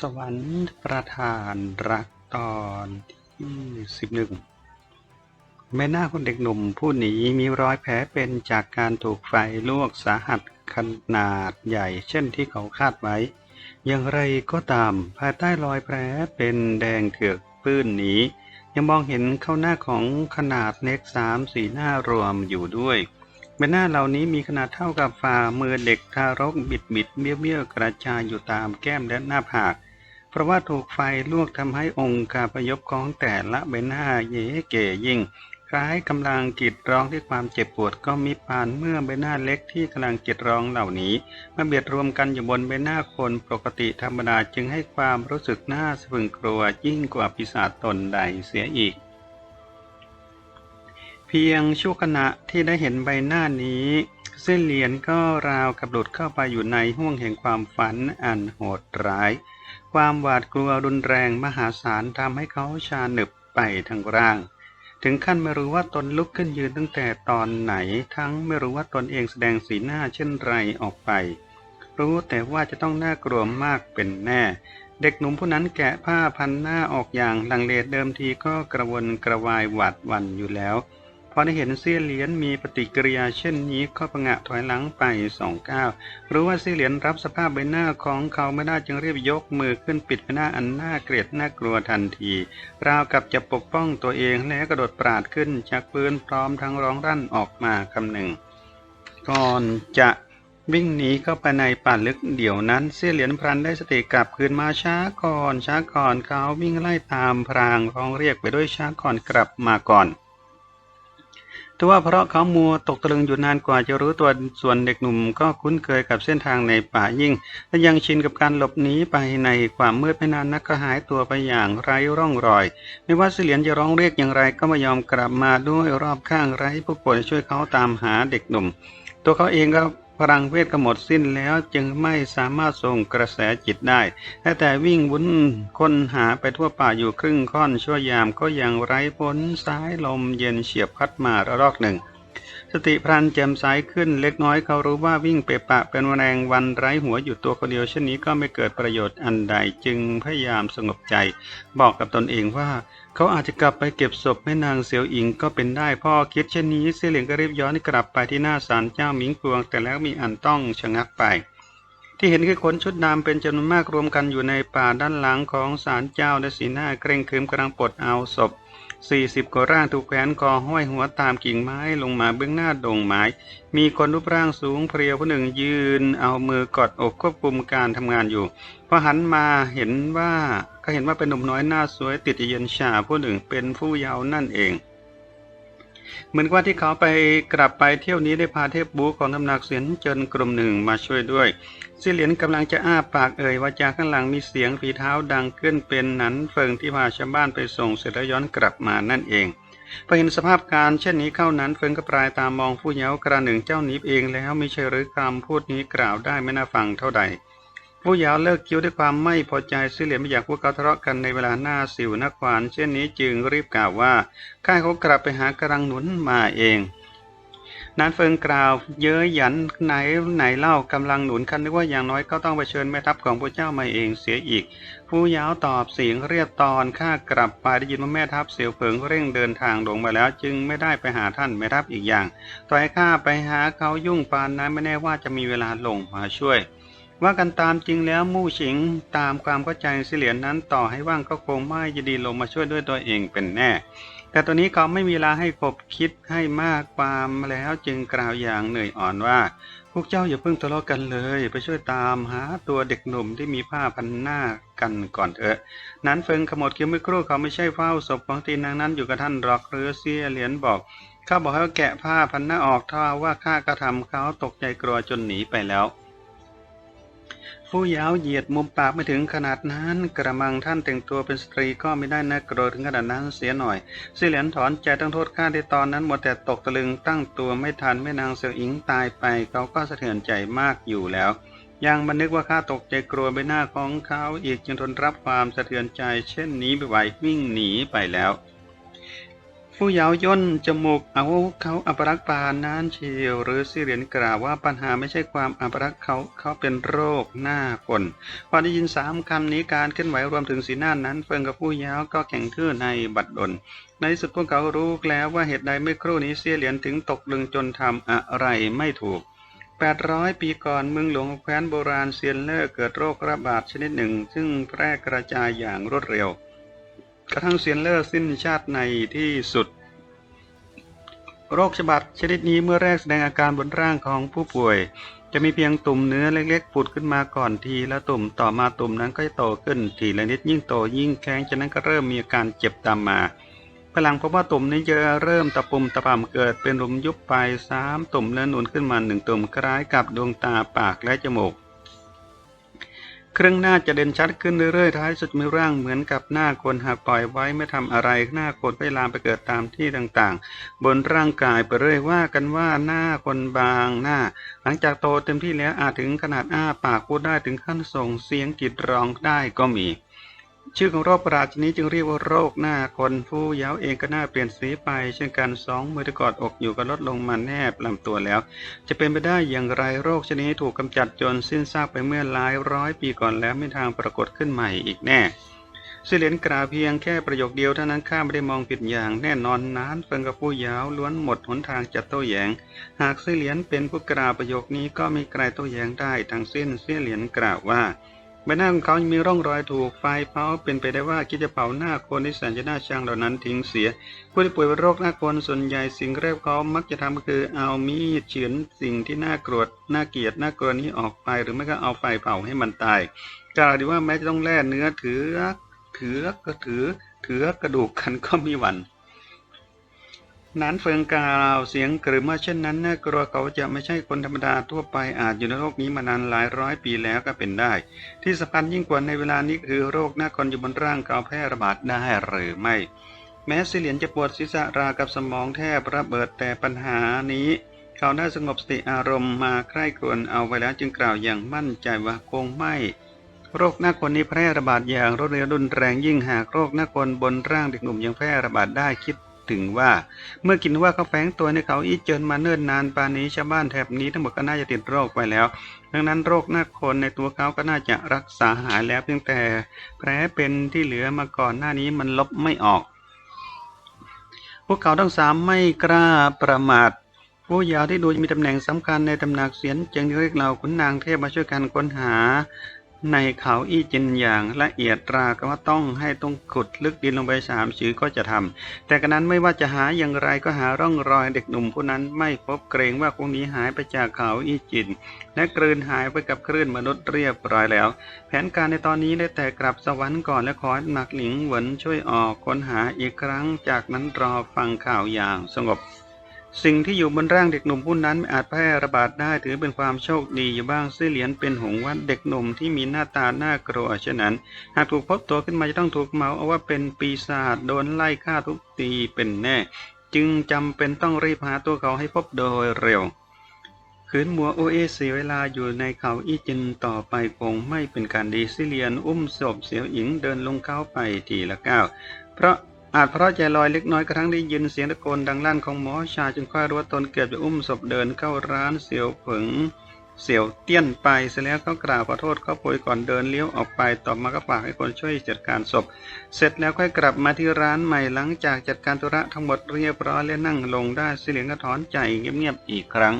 สวรรค์ประทานรักตอนที่สิบหนึ่งแม่หน้าคนเด็กหนุ่มผู้หนีมีรอยแผลเป็นจากการถูกไฟลวกสาหัสขนาดใหญ่ เช่นที่เขาคาดไว้ อย่างไรก็ตาม ภายใต้รอยแผลเป็นแดงเถือกปื้นหนียังมองเห็นเข้าหน้าของขนาดเล็กสามสีหน้ารวมอยู่ด้วยใบหน้าเหล่านี้มีขนาดเท่ากับฝ่ามือเด็กทารกบิดบิดเบี้ยวเบี้ยวกระจายอยู่ตามแก้มและหน้าผาก เพราะว่าถูกไฟลวกทำให้องค์การประยบของแต่ละใบหน้าเย่เก๋ยิ่ง คล้ายกำลังกรีดร้องด้วยความเจ็บปวดก็มิปานเมื่อใบหน้าเล็กที่กำลังกรีดร้องเหล่านี้มาเบียดรวมกันอยู่บนใบหน้าคนปกติธรรมดาจึงให้ความรู้สึกน่าสะพรึงกลัวยิ่งกว่าปีศาจตนใดเสียอีกเพียงชั่วขณะที่ได้เห็นใบหน้านี้ เส้นเหรียญก็ราวกับหลุดเข้าไปอยู่ในห้วงแห่งความฝันอันโหดร้าย ความหวาดกลัวรุนแรงมหาศาลทำให้เขาชาหนึบไปทั้งร่าง ถึงขั้นไม่รู้ว่าตนลุกขึ้นยืนตั้งแต่ตอนไหน ทั้งไม่รู้ว่าตนเองแสดงสีหน้าเช่นไรออกไป รู้แต่ว่าจะต้องน่ากลัวมากเป็นแน่ เด็กหนุ่มผู้นั้นแกะผ้าพันหน้าออกอย่างลังเลเดิมทีก็กระวนกระวายหวาดวันอยู่แล้ว อได้เห็นเสี้ยเหรียญมีปฏิกิริยาเช่นนี้ก็ประงะถอยหลังไปสองก้าวรู้ว่าเสี้ยเหรียญรับสภาพใบหน้าของเขาไม่ได้จึงรีบยกมือขึ้นปิดใบหน้าอันน่าเกลียดน่ากลัวทันที ราวกับจะปกป้องตัวเองและกระโดดปราดขึ้นจากปืนพร้อมทั้งร้องรั่นออกมาคำหนึ่ง ก่อนจะวิ่งหนีเข้าไปในป่าลึกเดี๋ยวนั้นเสี่ยเหรียญพลันได้สติกลับคืนมาช้าก่อนช้าก่อนเขาวิ่งไล่ตามพรางร้องเรียกไปด้วยช้าก่อนกลับมาก่อน แต่ว่าเพราะเขามัวตกตะลึงอยู่นานกว่าจะรู้ตัวส่วนเด็กหนุ่มก็คุ้นเคยกับเส้นทางในป่ายิ่ง และยังชินกับการหลบหนีไปในความมืดไม่นานนักก็หายตัวไปอย่างไร้ร่องรอย ไม่ว่าเสลียนจะร้องเรียกอย่างไรก็ไม่ยอมกลับมาด้วยรอบข้างไร้ผู้คนช่วยเขาตามหาเด็กหนุ่ม ตัวเขาเองก็ พลังเวทก็หมดสิ้นแล้วจึงไม่สามารถส่งกระแสจิตได้แต่แต่วิ่งวุ่นค้นหาไปทั่วป่าอยู่ครึ่งค่อนชั่วยามก็ยังไร้ผลซ้ายลมเย็นเฉียบพัดมาระลอกหนึ่ง สติพรันแจ่มใสขึ้นเล็กน้อยเขารู้ว่าวิ่งเปะปะเป็นแมลงวันไร้หัวอยู่ตัวคนเดียวเช่นนี้ก็ไม่เกิดประโยชน์อันใดจึงพยายามสงบใจ บอกกับตนเองว่า เขาอาจจะกลับไปเก็บศพแม่นางเสียวอิงก็เป็นได้พ่อคิดเช่นนี้เสี่ยเหลียงก็รีบย้อนกลับไปที่หน้าศาลเจ้าหมิงกวง แต่แล้วมีอันต้องชะงักไปที่เห็นคือคนชุดดำเป็นจำนวนมากรวมกันอยู่ในป่าด้านหลังของศาลเจ้าและสีหน้าเกรงขรึมกำลังปลดเอาศพ สี่สิบกว่าร่างถูกแขวนคอห้อยหัวตามกิ่งไม้ลงมาเบื้องหน้าดงไม้ มีคนรูปร่างสูงเพรียวผู้หนึ่งยืน เอามือกอดอกควบคุมการทำงานอยู่พอหันมาเห็นว่าก็เห็นว่าเป็นหนุ่มน้อยหน้าสวยติดเย็นชาผู้หนึ่งเป็นผู้เยาวนั่นเอง เหมือนว่าที่เขาไปกลับไปเที่ยวนี้ได้พาเทพบูของตำหนักเสียนเจินกลุ่มหนึ่งมาช่วยด้วยเสียเหรียญกำลังจะอ้าปากเอ่ยว่าจากข้างหลังมีเสียงฝีเท้าดังขึ้นเป็นหนันเฟิงที่พาชาวบ้านไปส่งเสร็จแล้วย้อนกลับมานั่นเองพอเห็นสภาพการเช่นนี้เข้านั้นเฟิงก็ปลายตามองผู้เย้ากระหนึ่งเจ้านิบเองแล้วไม่ใช่หรือคำพูดนี้กล่าวได้ไม่น่าฟังเท่าใด ผู้ยาวเลิกคิ้วด้วยความไม่พอใจเสี่ยเหรียญไม่อยากพวกเขาทะเลาะกันในเวลาหน้าสิวนักขวาน เช่นนี้จึงรีบกล่าวว่าข้าเขากลับไปหากระรังหนุนมาเองนานเฟิงกล่าวเย้ยหยันไหนไหนเล่ากำลังหนุนคันนึกว่าอย่างน้อยก็ต้องไปเชิญแม่ทัพของพระเจ้ามาเองเสียอีก ผู้ยาวตอบเสียงเรียบตอนข้ากลับไปได้ยินว่าแม่ทัพเสียวเผิงเร่งเดินทางลงมาแล้ว จึงไม่ได้ไปหาท่านแม่ทัพอีกอย่างต่อให้ข้าไปหาเขายุ่งปานนั้นไม่แน่ว่าจะมีเวลาลงมาช่วย ว่ากันตามจริงแล้วมู่ฉิงตามความเข้าใจเสลียนนั้นต่อให้ว่างก็คงไม่ยินดีลงมาช่วยด้วยตัวเองเป็นแน่ แต่ตอนนี้เขาไม่มีเวลาให้คบคิดให้มากความแล้วจึงกล่าวอย่างเหนื่อยอ่อนว่า พวกเจ้าอย่าเพิ่งทะเลาะกันเลย ไปช่วยตามหาตัวเด็กหนุ่มที่มีผ้าพันหน้ากันก่อนเถอะ นั้นเฟิงขมวดคิ้วไม่ครู่เขาไม่ใช่เฝ้าศพของตีนางนั้นอยู่กับท่านหรอกหรือเสียเหรียญบอกข้าบอกให้แกะผ้าพันหน้าออกถ้าว่าข้ากระทำเขาตกใจกลัวจนหนีไปแล้ว ผู้ยาวเหยียดมุมปากไม่ถึงขนาดนั้น กระมังท่านแต่งตัวเป็นสตรีก็ไม่ได้น่ากลัวถึงขนาดนั้นเสียหน่อยเสี่ยเหรียญถอนใจต้องโทษข้าที่ตอนนั้นหมดแต่ตกตะลึงตั้งตัวไม่ทันแม่นางเสี่ยวอิงตายไป เขาก็สะเทือนใจมากอยู่แล้วยังบันนึกว่าข้าตกใจกลัวใบหน้าของเขาอีกจึงทนรับความสะเทือนใจ เช่นนี้ไม่ไหววิ่งหนีไปแล้ว ผู้เยาวย่นจมูกเอาเขาอัปรักปานนั้นเชียว หรือสิเหรียญกล่าวว่าปัญหาไม่ใช่ความอัปรักเขาเขาเป็นโรคหน้าคนพอได้ยินสามคำนี้การเคลื่อนไหวรวมถึงสีหน้านั้นเฟิงกับผู้เยาวก็แข่งทื่อในบัดดลในสุดพวกเขารู้แล้วว่าเหตุใดเมื่อครู่นี้เสียเหรียญถึงตกลึงจนทำอะไรไม่ถูก800 ปีก่อนเมืองหลวงแคว้นโบราณเซียนเลอร์เกิดโรคระบาดชนิดหนึ่ง ซึ่งแพร่กระจายอย่างรวดเร็ว กระทั่งเซียนเลอร์สิ้นชาติในที่สุด โรคฉบัดชนิดนี้เมื่อแรกแสดงอาการบนร่างของผู้ป่วย จะมีเพียงตุ่มเนื้อเล็กๆผุดขึ้นมาก่อนทีละตุ่มต่อมาตุ่มนั้นก็จะโตขึ้นทีละนิดยิ่งโตยิ่งแข็งจากนั้นก็เริ่มมีอาการเจ็บตามมาภายหลังพบว่าตุ่มนี้จะเริ่มตะปุ่มตะป่ำเกิดเป็นหลุมยุบไปสามตุ่มแล้วหนุนขึ้นมาหนึ่งตุ่มคล้ายกับดวงตาปากและจมูก ครื่องหน้าจะเด่นชัดขึ้นเรื่อยๆ ท้ายสุดมีร่างเหมือนกับหน้าคนหากปล่อยไว้ไม่ทำอะไรหน้าคนไปลามไปเกิดตามที่ต่างๆ บนร่างกายไปเรื่อยว่ากันว่าหน้าคนบางหน้า หลังจากโตเต็มที่แล้วอาจถึงขนาดอ้าปากพูดได้ถึงขั้นส่งเสียงกรีดร้องได้ก็มี ชื่อของโรคประหลาดชนิดจึงเรียกว่าโรคหน้าคนผู้เยาว์เองก็หน้าเปลี่ยนสีไป เช่นกันสองมือที่กอดอกอยู่ก็ลดลงมาแนบลำตัวแล้ว จะเป็นไปได้อย่างไรโรคชนิดถูกกำจัดจนสิ้นซากไปเมื่อหลายร้อยปีก่อนแล้วไม่ทางปรากฏขึ้นใหม่อีกแน่ซิเลนกล่าวเพียงแค่ประโยคเดียวเท่านั้นข้าไม่ได้มองผิดอย่างแน่นอนนานเฟิงกับผู้ยาวล้วนหมดหนทางจัดโต้แยง หากซิเลนเป็นผู้กล่าวประโยคนี้ก็ไม่ไกลโต้แย้งได้ทั้งสิ้นซิเลนกล่าวว่า ใบหน้าของเขายังมีร่องรอยถูกไฟเผาเป็นไปได้ว่าคิดจะเผาหน้าคนที่แสนจะน่าชังเหล่านั้นทิ้งเสีย ผู้ที่ป่วยเป็นโรคหน้าคนส่วนใหญ่สิ่งแรกเขามักจะทำก็คือเอามีดเฉือนสิ่งที่น่ากรวดน่าเกลียดน่ากลัวนี้ออกไปหรือไม่ก็เอาไฟเผาให้มันตายกล่าวดีว่าแม้จะต้องแล่เนื้อถือถือก็ถือถือกระดูกกันก็มีหวัน นั้นเฟิงกล่าวเสียงกรือมาเช่นนั้นน่ากลัวเขาจะไม่ใช่คนธรรมดาทั่วไปอาจอยู่ในโลกนี้มานานหลายร้อยปีแล้วก็เป็นได้ ที่สำคัญยิ่งกว่าในเวลานี้คือโรคหน้าคนอยู่บนร่างเขาแพร่ระบาดได้หรือไม่ แม้สิเหลียนจะปวดศีรษะรากับสมองแทบระเบิดแต่ปัญหานี้ เขาได้สงบสติอารมณ์มาใคร่ครวญเอาไว้แล้วจึงกล่าวอย่างมั่นใจว่าคงไม่โรคหน้าคนนี้แพร่ระบาดอย่างรวดเร็วรุนแรงยิ่งหากโรคหน้าคนบนร่างเด็กหนุ่มยังแพร่ระบาดได้คิด ถึงว่า เมื่อกินว่าเขาแฝงตัวในเขาอีเจินมาเนิ่นนานปานนี้ชาวบ้านแถบนี้ทั้งหมดก็น่าจะติดโรคไปแล้ว ดังนั้นโรคหน้าคนในตัวเขาก็น่าจะรักษาหายแล้วเพียงแต่แผลเป็นที่เหลือมาก่อนหน้านี้มันลบไม่ออก พวกเขาทั้งสามไม่กล้าประมาทผู้ยาวที่ดูมีตำแหน่งสำคัญในตำหนักเสียนจึงเรียกเราขุนนางเทพมาช่วยกันค้นหา ในเขาอี้จินอย่างละเอียดราก็ว่าต้องให้ต้องขุดลึกดินลงไปสามชื้อก็จะทำแต่กระนั้นไม่ว่าจะหาอย่างไรก็หาร่องรอยเด็กหนุ่มผู้นั้นไม่พบเกรงว่าคงหนีหายไปจากเขาอี้จิน และกลืนหายไปกับคลื่นมนุษย์เรียบร้อยแล้ว แผนการในตอนนี้ได้แต่กลับสวรรค์ก่อนและขอให้หนักหลิงเหวินช่วยออกค้นหาอีกครั้ง จากนั้นรอฟังข่าวอย่างสงบ สิ่งที่อยู่บนร่างเด็กหนุ่มผู้นั้นไม่อาจแพร่ระบาดได้ถือเป็นความโชคดีอยู่บ้างซื่อเหรียญเป็นหงว่าเด็กหนุ่มที่มีหน้าตาหน่ากลัวเช่นนั้น หากถูกพบตัวขึ้นมาจะต้องถูกเมาเอาว่าเป็นปีศาจโดนไล่ฆ่าทุกตีเป็นแน่ จึงจำเป็นต้องรีบหาตัวเขาให้พบโดยเร็วขืนมัวโอเอเสียเวลาอยู่ในเขาอีจินต่อไปคงไม่เป็นการดีซิเลียนอุ้มศพเสียวหญิงเดินลงเขาไปทีละก้าวเพราะ อาจเพราะใจลอยเล็กน้อยกระทั่งได้ยินเสียงตะโกนดังลั่นของหมอชาจึงค่อยรู้ว่าตนเกือบจะอุ้มศพเดินเข้าร้านเสียวผึงเสียวเตี้ยนไปเสร็จแล้วก็กล่าวขอโทษเขาโพยก่อนเดินเลี้ยวออกไปต่อมาก็ฝากให้คนช่วยจัดการศพ เสร็จแล้วค่อยกลับมาที่ร้านใหม่หลังจากจัดการธุระทั้งหมดเรียบร้อยและนั่งลงได้สิเหลียงก็ถอนใจเงียบๆอีกครั้ง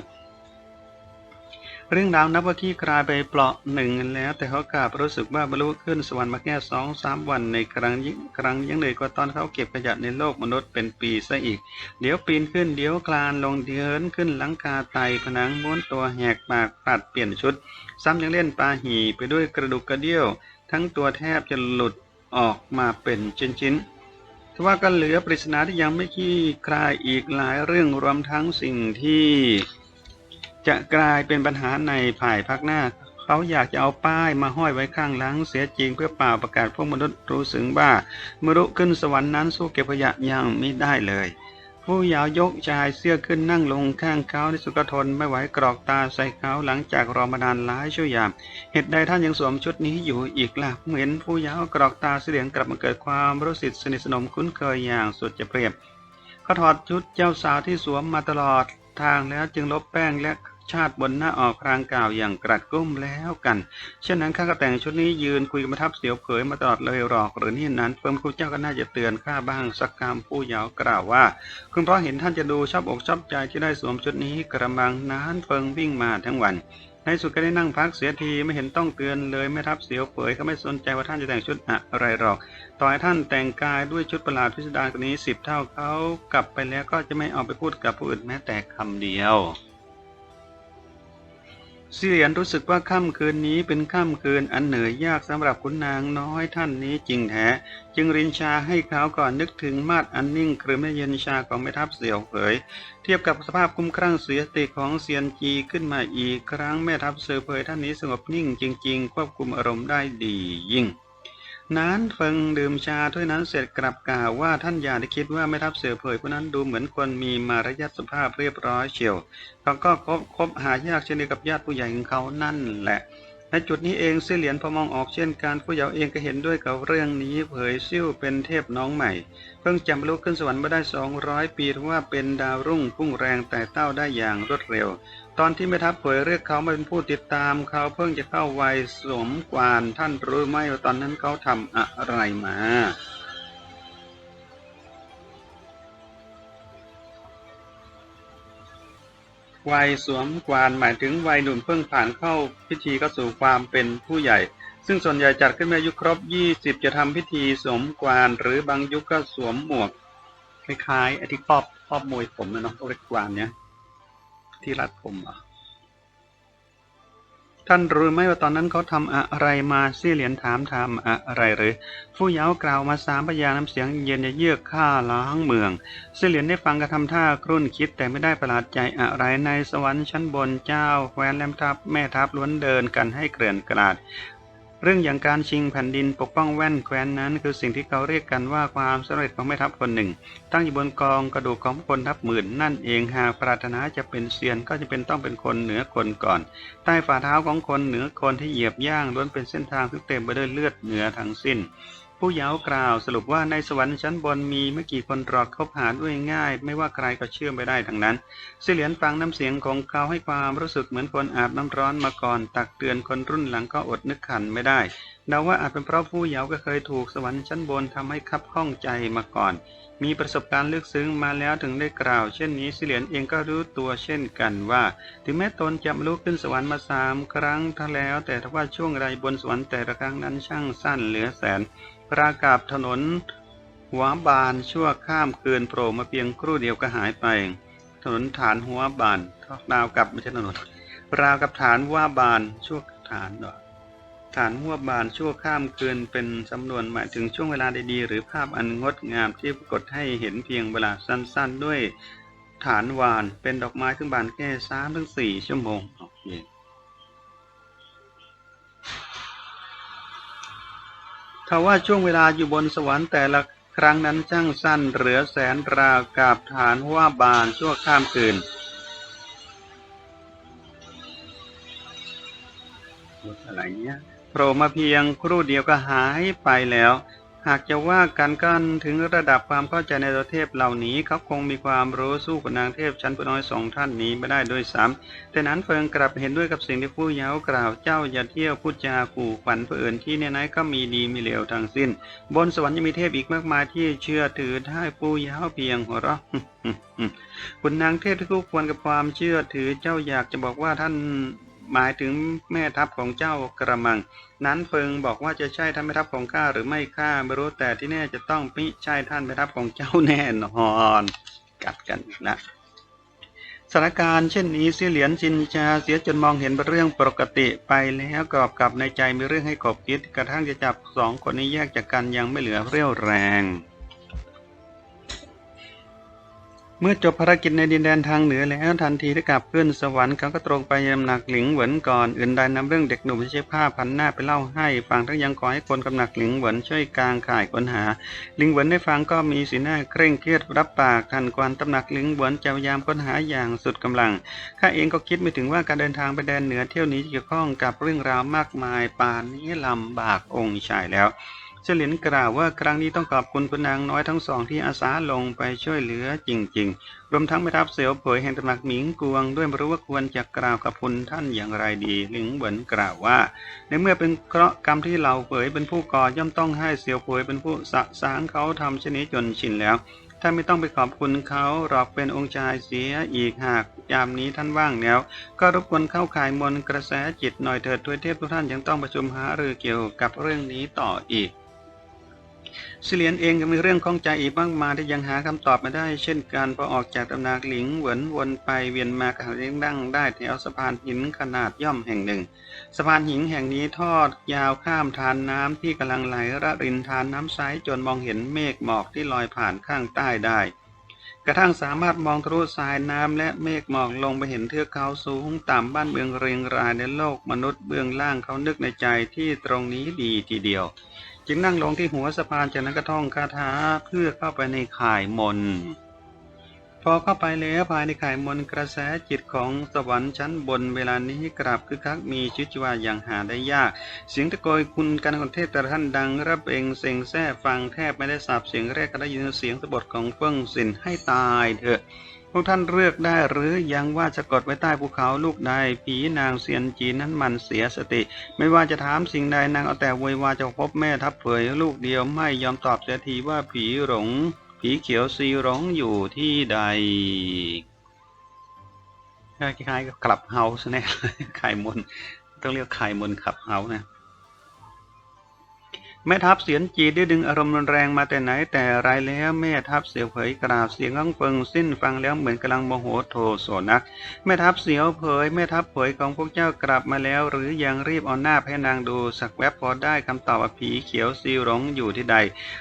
เรื่องราวนับว่าขี้คลายไปเปลาะหนึ่งแล้ว แต่เขากลับรู้สึกว่าบรรลุขึ้นสวรรค์มาแค่สองสามวันในครั้งยิ่งครั้งยังเลยกว่าตอนเขาเก็บขยะในโลกมนุษย์เป็นปีซะอีก เดี๋ยวปีนขึ้นเดี๋ยวคลานลงเดินขึ้นหลังคาไตผนังม้วนตัวแหกปากปัดเปลี่ยนชุด ซ้ำยังเล่นปลาหีไปด้วยกระดูกกระเดี่ยว ทั้งตัวแทบจะหลุดออกมาเป็นชิ้นๆทว่าก็เหลือปริศนาที่ยังไม่ขี้คลายอีกหลายเรื่องรวมทั้งสิ่งที่ จะกลายเป็นปัญหาในภายภาคหน้า เขาอยากจะเอาป้ายมาห้อยไว้ข้างหลังเสียจริงเพื่อเป่าประกาศพวกมนุษย์รู้สึงว่ามรุขึ้นสวรรค์นั้นสู้เก็บขยะยังไม่ได้เลยผู้ยาวยกชายเสื้อขึ้นนั่งลงข้างเขาในสุกทนไม่ไหวกรอกตาใส่เขาหลังจากรอมานานหลายชั่วยาม เหตุใดท่านยังสวมชุดนี้อยู่อีกล่ะเห็นผู้ยาวกรอกตาเสียงกลับมาเกิดความรู้สึกสนิทสนมคุ้นเคยอย่างสุดจะเปรียบเขาถอดชุดเจ้าสาวที่สวมมาตลอดทางแล้วจึงลบแป้งและ ชาติบนหน้าออกพรางกล่าวอย่างกรัดกุ้มแล้วกัน เช่นนั้นข้าก็แต่งชุดนี้ยืนคุยกับม่ทัพเสียวเผยมาตลอดเลยหรอกหรือนี่นั้นเฟิร์มครูเจ้าก็น่าจะเตือนข้าบ้างสักคำผู้ยาวกล่าวว่า คุณพราะเห็นท่านจะดูชอบอกชอบใจที่ได้สวมชุดนี้กระมังนานเฟิงวิ่งมาทั้งวันในสุดก็ได้นั่งพักเสียทีไม่เห็นต้องเตือนเลยไม่ทับเสียวเผยก็ไม่สนใจว่าท่านจะแต่งชุดอะไรหรอก ต่อให้ท่านแต่งกายด้วยชุดประหลาดพิสดารนี้สิบเท่าเขากลับไปแล้วก็จะไม่เอาไปพูดกับผู้อื่นแม้แต่คำเดียว เสียนรู้สึกว่าค่ำคืนนี้เป็นค่ำคืนอันเหนื่อยยากสำหรับคุณนางน้อยท่านนี้จริงแท้จึงรินชาให้เขาก่อนนึกถึงมาดอันนิ่งครึมและเย็นชาของแม่ทัพเสี่ยวเผย เทียบกับสภาพคุ้มครั่งเสียสติของเซียนจีขึ้นมาอีกครั้งแม่ทัพเสือเผยท่านนี้สงบนิ่งจริง ๆ ควบคุมอารมณ์ได้ดียิ่ง นานเฟิงดื่มชาถ้วยนั้นเสร็จกลับกล่าวว่าท่านอย่าได้คิดว่าแม่ทัพเสือเผยผู้นั้นดูเหมือนคนมีมารยาทสุภาพเรียบร้อยเฉียวเขาก็คบคบหายากเช่นเดียวกับญาติผู้ใหญ่ของเขานั่นแหละ ในจุดนี้เองเสี่ยเหรียญพอมองออกเช่นการผู้เยาว์เองก็เห็นด้วยกับเรื่องนี้เผยซิ่วเป็นเทพน้องใหม่ เพิ่งจำบรรลุขึ้นสวรรค์มาได้ 200 ปีถือว่าเป็นดาวรุ่งพุ่งแรงแต่เต้าได้อย่างรวดเร็ว ตอนที่แม่ทัพเผยเรียกเขามาเป็นผู้ติดตามเขาเพิ่งจะเข้าวัยสวมกวานท่านรู้ไหมว่าตอนนั้นเขาทำอะไรมา วัยสวมกวานหมายถึงวัยหนุ่มเพิ่งผ่านเข้าพิธีเข้าสู่ความเป็นผู้ใหญ่ ซึ่งส่วนใหญ่จัดขึ้นเมื่ออายุครบ 20 จะทำพิธีสวมกวานหรือบางยุคก็สวมหมวก คล้ายๆไอ้ที่ครอบครอบมวยผมนะเนาะเรียกกวานเนี้ยที่รัดผมอะ ท่านรู้ไหมว่าตอนนั้นเขาทำอะไรมาเสี่ยเหรียญถามทำอะไรหรือ ผู้เยาวกล่าวมาสามพยาน้ำเสียงเย็นเยือกข้าล้างเมืองเสี่ยเหรียญได้ฟังกระทำท่าครุ่นคิดแต่ไม่ได้ประหลาดใจอะไรในสวรรค์ชั้นบนเจ้าแคว้นแหลมทับแม่ทับล้วนเดินกันให้เกลื่อนกลาด เรื่องอย่างการชิงแผ่นดินปกป้องแว่นแคว้นนั้น คือสิ่งที่เขาเรียกกันว่าความสำเร็จของแม่ทัพคนหนึ่ง ตั้งอยู่บนกองกระดูกของคนทัพหมื่นนั่นเองหากปรารถนาจะเป็นเซียนก็จะเป็นต้องเป็นคนเหนือคนก่อน ใต้ฝ่าเท้าของคนเหนือคนที่เหยียบย่างล้วนเป็นเส้นทางที่เต็มไปด้วยเลือดเหนือทั้งสิ้น ผู้เยาวกล่าวสรุปว่าในสวรรค์ชั้นบนมีไม่กี่คนรอดคบหาด้วยง่าย ไม่ว่าใครก็เชื่อไม่ได้ทั้งนั้นเสเหลียนฟังน้ำเสียงของเขาให้ความรู้สึกเหมือนคนอาบน้ำร้อนมาก่อน ตักเตือนคนรุ่นหลังก็อดนึกขันไม่ได้เดาว่าอาจเป็นเพราะผู้เยาวก็เคยถูกสวรรค์ชั้นบนทำให้คับข้องใจมาก่อน มีประสบการณ์ลึกซึ้งมาแล้วถึงได้กล่าว เช่นนี้สิเหลียนเองก็รู้ตัวเช่นกันว่า ถึงแม้ตนจะลุกขึ้นสวรรค์มาสามครั้งทั้งแล้ว แต่ถ้าว่าช่วงไรบนสวรรค์แต่ละครั้งนั้นช่างสั้นเหลือแสน รากาบถนน หัวบานชั่วข้ามคืนโผล่มาเพียงครู่เดียวก็หายไป ถนนฐานหัวบานราวกับไม่ใช่ถนน ราวกับฐานว่าบานชั่วฐานเหรอฐานหัวบานชั่วข้ามคืนเป็นสำนวนหมายถึงช่วงเวลาดีๆ หรือภาพอันงดงามที่ปรากฏให้เห็นเพียงเวลาสั้นๆ ด้วยฐานวานเป็นดอกไม้ถึงบานแค่สามถึงสี่ชั่วโมงโอเค ถ้าว่าช่วงเวลาอยู่บนสวรรค์แต่ละครั้งนั้นช่างสั้นเหลือแสนราวกาบฐานว่าบานชั่วข้ามคืนอะไรเนี้ยโผล่มาเพียงครู่เดียวก็หายไปแล้ว หากจะว่ากันกันถึงระดับความเข้าใจในตัวเทพเหล่านี้เขาคงมีความรู้สู้กับนางเทพชั้นผู้น้อยสองท่านนี้ไม่ได้ด้วยซ้ำแต่นั้นเฟิงกลับเห็นด้วยกับสิ่งที่ผู้เยาวกล่าวเจ้าอย่าเที่ยวพูดจาขู่ขวัญผู้อื่นที่เนี่ยนก็มีดีมีเลวทั้งสิ้น บนสวรรค์ยังมีเทพอีกมากมายที่เชื่อถือได้ผู้เยาวเพียงหัวเราะคุณนางเทพที่คู่ควรกับความเชื่อถือเจ้าอยากจะบอกว่าท่าน หมายถึงแม่ทัพของเจ้ากระมัง นั้นเฟิงบอกว่าจะใช่ท่านแม่ทัพของข้าหรือไม่ข้าไม่รู้แต่ที่แน่จะต้องมิใช่ท่านแม่ทัพของเจ้าแน่นอนกัดกันนะสถานการณ์เช่นนี้เสียเหรียญชินชาเสียจนมองเห็นเป็นเรื่องปกติไปแล้วกรอบกับในใจมีเรื่องให้ขบคิดกระทั่งจะจับสองคนนี้แยกจากกันยังไม่เหลือเรี่ยวแรง เมื่อจบภารกิจในดินแดนทางเหนือแล้วทันทีที่กลับขึ้นสวรรค์เขาก็ตรงไปยังหนักหลิงเหวินก่อน อื่นใดนำเรื่องเด็กหนุ่มที่ใช้ผ้าพันหน้าไปเล่าให้ฟังทั้งยังขอให้คนกำหนักหลิงเหวินช่วยกลางข่ายค้นหาหลิงเหวินได้ฟังก็มีสีหน้าเคร่งเครียดรับปากทันกวนตำหนักหลิงเหวินจะพยายามค้นหาอย่างสุดกำลังข้าเองก็คิดไม่ถึงว่าการเดินทางไปแดนเหนือเที่ยวนี้จะเกี่ยวข้องกับเรื่องราวมากมายป่านนี้ลำบากองค์ชายแล้ว ฉลินกล่าวว่าครั้งนี้ต้องขอบคุณคุณนางน้อยทั้งสองที่อาสาลงไปช่วยเหลือจริง ๆ รวมทั้งแม่ทัพเสียวเผยแห่งตำหนักหมิงกวง ด้วยไม่รู้ว่าควรจะกล่าวกับคุณท่านอย่างไรดีหลิงเหวินกล่าวว่า ในเมื่อเป็นเคราะห์กรรมที่เราเผยเป็นผู้ก่อย่อมต้องให้เสียวเผยเป็นผู้สะสางเขาทำเช่นนี้จนชินแล้วท่านไม่ต้องไปขอบคุณเขาหรอกเป็นองค์ชายเสียอีกหากยามนี้ท่านว่างแล้ว ก็รบกวนเข้าข่ายมนต์กระแสจิตหน่อยเถิดทวยเทพทุกท่านยังต้องประชุมหารือเกี่ยวกับเรื่องนี้ต่ออีก สิเลียนเองก็มีเรื่องข้องใจอีกมากมายที่ยังหาคำตอบไม่ได้ เช่นการพอออกจากตำหนักหลิงเหวินวนไปเวียนมากระหังดั้งได้แถวสะพานหินขนาดย่อมแห่งหนึ่ง สะพานหินแห่งนี้ทอดยาวข้ามทานน้ำที่กำลังไหลระรินทานน้ำใสจนมองเห็นเมฆหมอกที่ลอยผ่านข้างใต้ได้กระทั่งสามารถมองทะลุทรายน้ำและเมฆหมอกลงไปเห็นเทือกเขาสูงต่ำบ้านเมืองเรียงรายในโลกมนุษย์เบื้องล่างเขานึกในใจที่ตรงนี้ดีทีเดียว จึงนั่งลงที่หัวสะพานจากนั้นก็ท่องคาถาเพื่อเข้าไปในข่ายมน พอเข้าไปแล้วภายในข่ายมนกระแสจิตของสวรรค์ชั้นบนเวลานี้กลับคึกคักมีชีวิตชีวาอย่างหาได้ยาก เสียงตะโกยคุณกันคนเทพแต่ละท่านดังระเบงเสียงแซ่ฟังแทบไม่ได้สับเสียงแรกก็ได้ยินเสียงสะบดของเฟิ่งสินให้ตายเถอะ พวกท่านเลือกได้หรือยังว่าจะกดไว้ใต้ภูเขาลูกใดผีนางเซียนจีนนั้นมันเสียสติ ไม่ว่าจะถามสิ่งใดนางเอาแต่วยวาจะพบแม่ทับเผยลูกเดียวไม่ยอมตอบเสียทีว่าผีหลงผีเขียวซีหลงอยู่ที่ใดคล้ายๆกับคลับเฮาส์น่ไข่มนต้องเรียกไข่มนต์คลับเฮาส์นะ แม่ทัพเสียนจีได้ดึงอารมณ์รุนแรงมาแต่ไหนแต่ไรแล้วแม่ทัพเสียวเผยกราบเสียงก้องเปิงสิ้นฟังแล้วเหมือนกำลังโมโหโทโสนัก แม่ทัพเสียวเผยแม่ทัพเผยของพวกเจ้ากลับมาแล้ว หรือยังรีบเอาหน้าให้นางดูสักแวบพอได้คำตอบผีเขียวซีหลงอยู่ที่ใด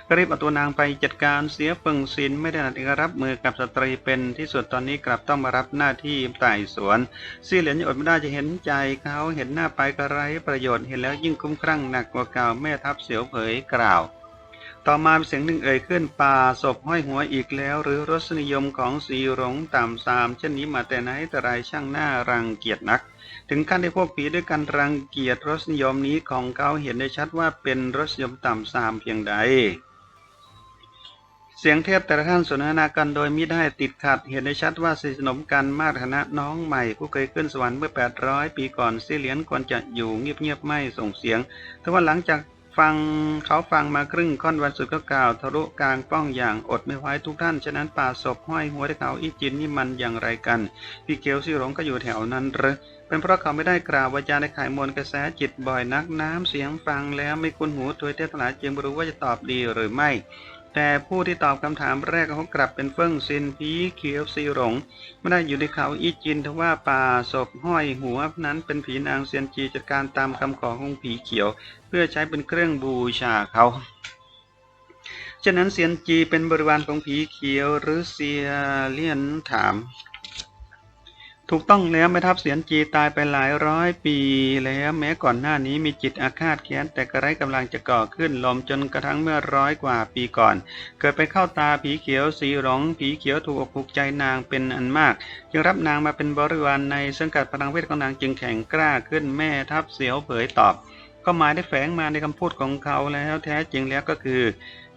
ก็รีบเอาตัวนางไปจัดการเสียเปิงสินไม่ได้นัดรับมือกับสตรีเป็นที่สุดตอนนี้กลับต้องมารับหน้าที่ไต่สวนซี่เหรียญอดไม่ได้จะเห็นใจเขาเห็นหน้าไปกระไรประโยชน์เห็นแล้วยิ่งคุ้มครั่งหนักกว่าเก่าแม่ทัพเสียวเผยกล่าว ต่อมาเสียงหนึ่งเอ่ยขึ้นป่าศพห้อยหัวอีกแล้ว หรือรสนิยมของสีหลงต่ำซามเช่นนี้มาแต่ไหนแต่ไรช่างหน้ารังเกียจนัก ถึงขั้นที่พวกผีด้วยกันรังเกียจรสนิยมนี้ของเขาเห็นได้ชัดว่าเป็นรสนิยมต่ำซามเพียงใดเสียงเทพแต่ละท่านสนทนากันโดยมิได้ติดขัด เห็นได้ชัดว่าสนิทสนมกันมากฐานะน้องใหม่ผู้เคยขึ้นสวรรค์เมื่อ 800 ปีก่อนเสียเหรียญควรจะอยู่เงียบๆไม่ส่งเสียงแต่ว่าหลังจาก ฟังเขาฟังมาครึ่งค่อนวันสุดก็กล่าวทะลุกลางป้องอย่างอดไม่ไหวทุกท่าน ฉะนั้นป่าศพห้อยหัวที่เขาอีจินนี่มันอย่างไรกัน พี่เกียวซี่หลงก็อยู่แถวนั้นหรือเป็นเพราะเขาไม่ได้กล่าววาจาในขายมนกระแสจิตบ่อยนักน้ำเสียงฟังแล้วไม่คุ้นหูถวยเทพทั้งหลาจึงไม่รู้ว่าจะตอบดีหรือไม่ แต่ผู้ที่ตอบคำถามแรกเขากลับเป็นเฟิ่งซินผีเขียวซีหลงไม่ได้อยู่ในเขาอีจินทว่าป่าศพห้อยหัวนั้นเป็นผีนางเซียนจีจัดการตามคำขอของผีเขียว เพื่อใช้เป็นเครื่องบูชาเขาฉะนั้นเซียนจีเป็นบริวารของผีเขียวหรือเซียเลียนถาม ถูกต้องแล้วแม่ทัพเสียนจีตายไปหลายร้อยปีแล้วแม้ก่อนหน้านี้มีจิตอาฆาตแค้นแต่กระไรกำลังจะก่อขึ้นลมจนกระทั่งเมื่อร้อยกว่าปีก่อน เกิดไปเข้าตาผีเขียวสีหลงผีเขียวถูกอกถูกใจนางเป็นอันมาก จึงรับนางมาเป็นบริวารในสังกัดพลังเวทของนางจึงแข็งกล้าขึ้นแม่ทัพเสียวเผยตอบ ก็หมายได้แฝงมาในคำพูดของเขาแล้วแท้จริงแล้วก็คือ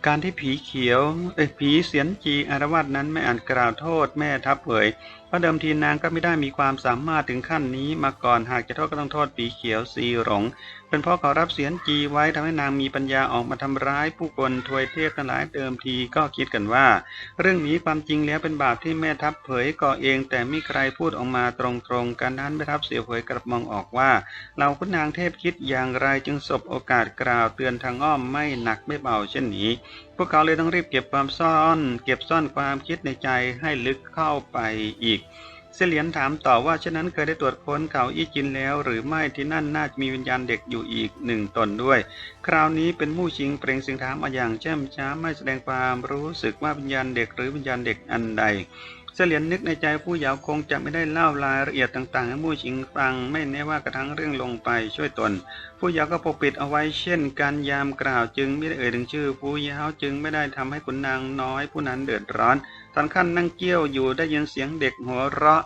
การที่ผีเขียวเอ้ยผีเสียนจีอารวาสนั้นไม่อาจกล่าวโทษแม่ทัพเผย พราะเดิมทีนางก็ไม่ได้มีความสามารถถึงขั้นนี้มาก่อนหากจะโทษก็ต้องโทษผีเขียวซีหลง เป็นเพราะเขารับเสียนจีไว้ทำให้นางมีปัญญาออกมาทำร้าย ผู้คนทวยเทพทั้งหลายเดิมทีก็คิดกันว่า เรื่องนี้ความจริงแล้วเป็นบาปที่แม่ทัพเผยก่อเอง แต่ไม่ใครพูดออกมาตรงๆการนั้นแม่ทัพเสียเผยกลับมองออกว่าเราคุณนางเทพคิดอย่างไรจึงสบโอกาสกล่าวเตือนทางอ้อมไม่หนักไม่เบาเช่นนี้พวกเขาเลยต้องรีบเก็บความซ่อน เก็บซ่อนความคิดในใจให้ลึกเข้าไปอีกเสลียนถามต่อว่าฉะนั้นเคยได้ตรวจค้นเขาอี้จินแล้ว หรือไม่ที่นั่นน่าจะมีวิญญาณเด็กอยู่อีกหนึ่งตนด้วย คราวนี้เป็นมู่ชิงเปล่งเสียงถามมาอย่างแช่มช้าไม่แสดงความรู้สึกว่าวิญญาณเด็กหรือวิญญาณเด็กอันใด เสลียนนึกในใจผู้เยาว์คงจะไม่ได้เล่ารายละเอียดต่างๆให้มู่ชิงฟังไม่แน่ว่ากระทั่งเรื่องลงไปช่วยตน ผู้เยาว์ก็ปกปิดเอาไว้เช่นการยามกล่าวจึงไม่ได้เอ่ยถึงชื่อ ผู้เยาว์จึงไม่ได้ทำให้ขุนนางน้อยผู้นั้นเดือดร้อนตอนขั้นนั่งเกี้ยวอยู่ได้ยินเสียงเด็กหัวเราะ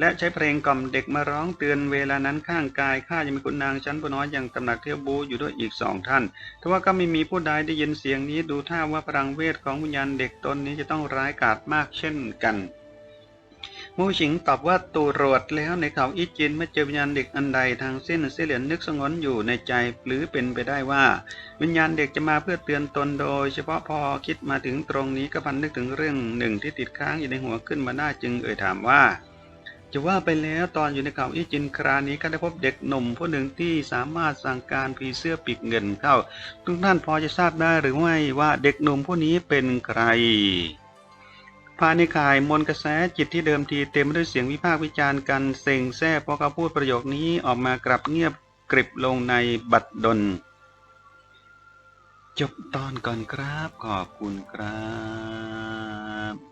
และใช้เพลงกล่อมเด็กมาร้องเตือนเวลานั้นข้างกายข้ายังมีคุณนางชั้นผู้น้อยอย่างตำหนักเที่ยวบูอยู่ด้วยอีกสองท่านแต่ว่าก็ไม่มีผู้ใดได้ยินเสียงนี้ดูท่าว่าพลังเวทของวิญญาณเด็กตนนี้จะต้องร้ายกาจมากเช่นกันมูฉิงตอบว่าตูรวดแล้วในเขาอีจินไม่เจอวิญญาณเด็กอันใดทางสิ้นเสียเหรียญนึกสงวนอยู่ในใจหรือเป็นไปได้ว่า วิญญาณเด็กจะมาเพื่อเตือนตนโดย เฉพาะพอคิดมาถึงตรงนี้ก็พันนึกถึงเรื่องหนึ่งที่ติดค้างอยู่ในหัวขึ้นมาหน้าจึงเอ่ยถามว่า จะว่าไปแล้วตอนอยู่ในเขาอีจินครานี้ก็ได้พบเด็กหนุ่มผู้หนึ่งที่สามารถสั่งการผีเสื้อปีกเงินเข้า ทุกท่านพอจะทราบได้หรือไม่ว่าเด็กหนุ่มผู้นี้เป็นใครภายในข่ายมนกระแสจิตที่เดิมทีเต็มไปด้วยเสียงวิพากษ์วิจารณ์กันเซ็งแซ่พอเขาพูดประโยคนี้ออกมากลับเงียบกริบลงในบัดดล จบตอนก่อนครับ ขอบคุณครับ